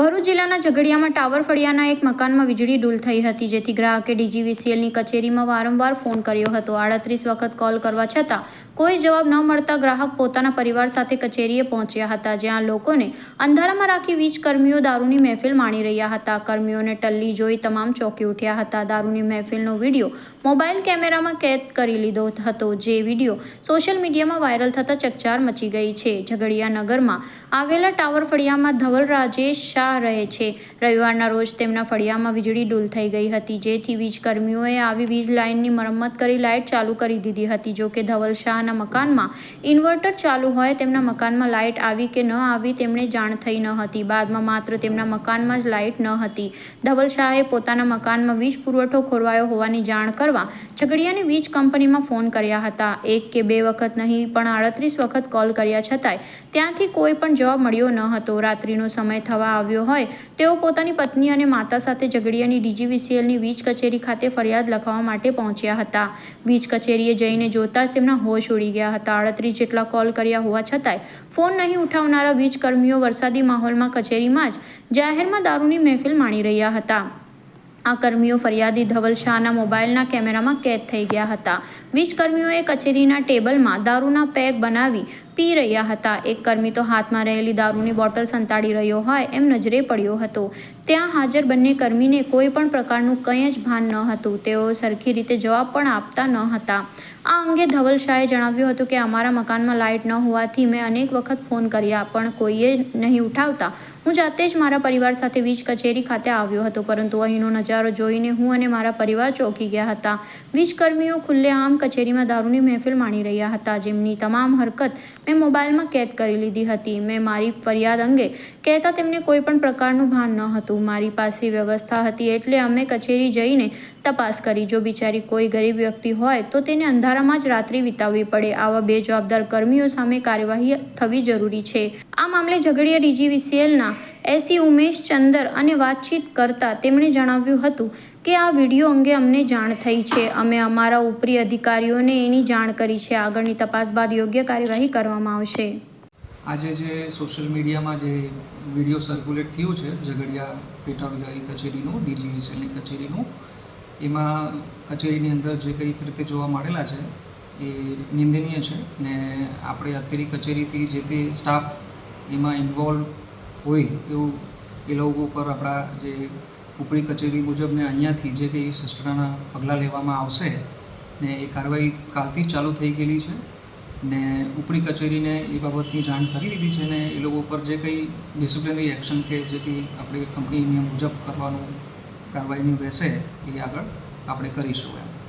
ભરૂચ જિલ્લાના ઝઘડિયામાં ટાવર ફળિયાના એક મકાનમાં વીજળી ડૂલ થઈ હતી, જેથી ગ્રાહકે ડીજીવીસીએલની કચેરીમાં વારંવાર ફોન કર્યો હતો. આડત્રીસ વખત કોલ કરવા છતાં કોઈ જવાબ ન મળતા ગ્રાહક પોતાના પરિવાર સાથે કચેરીએ પહોંચ્યા હતા, જ્યાં લોકોને અંધારામાં રાખી વીજ કર્મીઓ દારૂની મહેફિલ માણી રહ્યા હતા. કર્મીઓને ટલ્લી જોઈ તમામ ચોંકી ઉઠ્યા હતા. દારૂની મહેફિલનો વીડિયો મોબાઈલ કેમેરામાં કેદ કરી લીધો હતો, જે વીડિયો સોશિયલ મીડિયામાં વાયરલ થતાં ચકચાર મચી ગઈ છે. ઝઘડિયા નગરમાં આવેલા ટાવર ફળિયામાં ધવલ રાજેશ શાહ રહે છે. રવિવારના રોજ તેમના ફળિયામાં વીજળી ડૂલ થઈ ગઈ હતી. જેથી વીજ કર્મીઓએ આવી વીજ લાઇનની મરમ્મત કરી લાઇટ ચાલુ કરી દીધી હતી. જો કે ધવલ શાહના મકાનમાં ઇન્વર્ટર ચાલુ હોય તેમના મકાનમાં લાઇટ આવી કે ન આવી તેમણે જાણ થઈ ન હતી. બાદમાં માત્ર તેમના મકાનમાં જ લાઇટ ન હતી. ધવલ શાહે પોતાના મકાનમાં વીજ પુરવઠો ખોરવાયો હોવાની જાણ કરવા ઝઘડિયાની વીજ કંપનીમાં ફોન કર્યા હતા. એક કે બે વખત નહીં, પણ આડત્રીસ વખત કોલ કર્યા છતાંય ત્યાંથી કોઈ પણ જવાબ મળ્યો ન હતો. રાત્રિનો સમય થવા આવ્યો હોય. તેઓ પોતાની પત્ની અને માતા સાથે ઝઘડિયાની ડીજીવીસીએલની વીજ કચેરી ખાતે ફરિયાદ લખાવવા માટે પહોંચ્યા હતા. વીજ કચેરીએ જઈને જોતા જ તેમના હોશ ઉડી ગયા હતા. અડત્રીસ જેટલા કોલ કર્યા હોવા છતાંય ફોન નહીં ઉઠાવનારા વીજ કર્મીઓ વરસાદી માહોલમાં કચેરીમાં જ જાહેરમાં દારૂની મહેફિલ માણી રહ્યા હતા. આ કર્મીઓ ફરિયાદી ધવલ શાહના મોબાઈલના કેમેરામાં કેદ થઈ ગયા હતા. વીજ કર્મીઓએ કચેરીના ટેબલમાં દારૂના પેક બનાવી પી રહ્યા હતા. એક કર્મી તો હાથમાં રહેલી દારૂની બોટલ સંતાડી રહ્યો હોય એમ નજરે પડ્યો હતો. ત્યાં હાજર બંને કર્મીને કોઈ પણ પ્રકારનું કંઈ જ ભાન ન હતું. તેઓ સરખી રીતે જવાબ પણ આપતા ન હતા. આ અંગે ધવલ શાહે જણાવ્યું હતું કે, અમારા મકાનમાં લાઇટ ન હોવાથી મેં અનેક વખત ફોન કર્યા, પણ કોઈએ નહીં ઉઠાવતા. હું જાતે જ મારા પરિવાર સાથે વીજ કચેરી ખાતે આવ્યો હતો, પરંતુ અહીંનો નજારો જોઈને હું અને મારા પરિવાર ચોંકી ગયા હતા. વીજકર્મીઓ ખુલ્લેઆમ કચેરીમાં દારૂની મહેફિલ માણી રહ્યા હતા, જેમની તમામ હરકત મેં મોબાઈલમાં કેદ કરી લીધી હતી. મેં મારી ફરિયાદ અંગે કહેતા તેમને કોઈ પણ પ્રકારનું ભાન ન હતું. મારી પાસે વ્યવસ્થા હતી એટલે અમે કચેરી જઈને તપાસ કરી. જો બિચારી કોઈ ગરીબ વ્યક્તિ હોય તો તેને અંધારામાં જ રાત્રિ વિતાવવી પડે. આવા બે જવાબદાર કર્મીઓ સામે કાર્યવાહી થવી જરૂરી છે. આ મામલે ઝઘડિયા ડીજીવીસીએલના એસી ઉમેશ ચંદર અને વાતચીત કરતા તેમણે જણાવ્યું હતું કે આ વીડિયો અંગે અમને જાણ થઈ છે. અમે અમારા ઉપરી અધિકારીઓને એની જાણ કરી છે. આગળની તપાસ બાદ યોગ્ય કાર્યવાહી કરવામાં આવશે. આજે જે સોશિયલ મીડિયામાં જે વીડિયો સર્ક્યુલેટ થયું છે, ઝઘડિયા પેટા વિભાગી કચેરીનું, ડીજીવીસીએલની કચેરીનું, એમાં કચેરીની અંદર જે કઈ રીતે જોવા મળેલા છે એ નિંદનીય છે ને આપણે અત્યારે કચેરીથી જે તે સ્ટાફ એમાં ઇન્વોલ્વ હોય એવું એ લોકો પર આપણા જે ઉપરી કચેરી મુજબ ને અહીંયાથી જે કંઈ સિસ્ટરના પગલાં લેવામાં આવશે ને એ કાર્યવાહી કાલથી ચાલુ થઈ ગયેલી છે ને ઉપરી કચેરીને એ બાબતની જાણ કરી દીધી છે ને એ લોકો ઉપર જે કંઈ ડિસિપ્લિનરી એક્શન કે જે કંઈ આપણી કંપની નિયમ મુજબ કરવાનું કાર્યવાહીની રહેશે એ આગળ આપણે કરીશું એમ.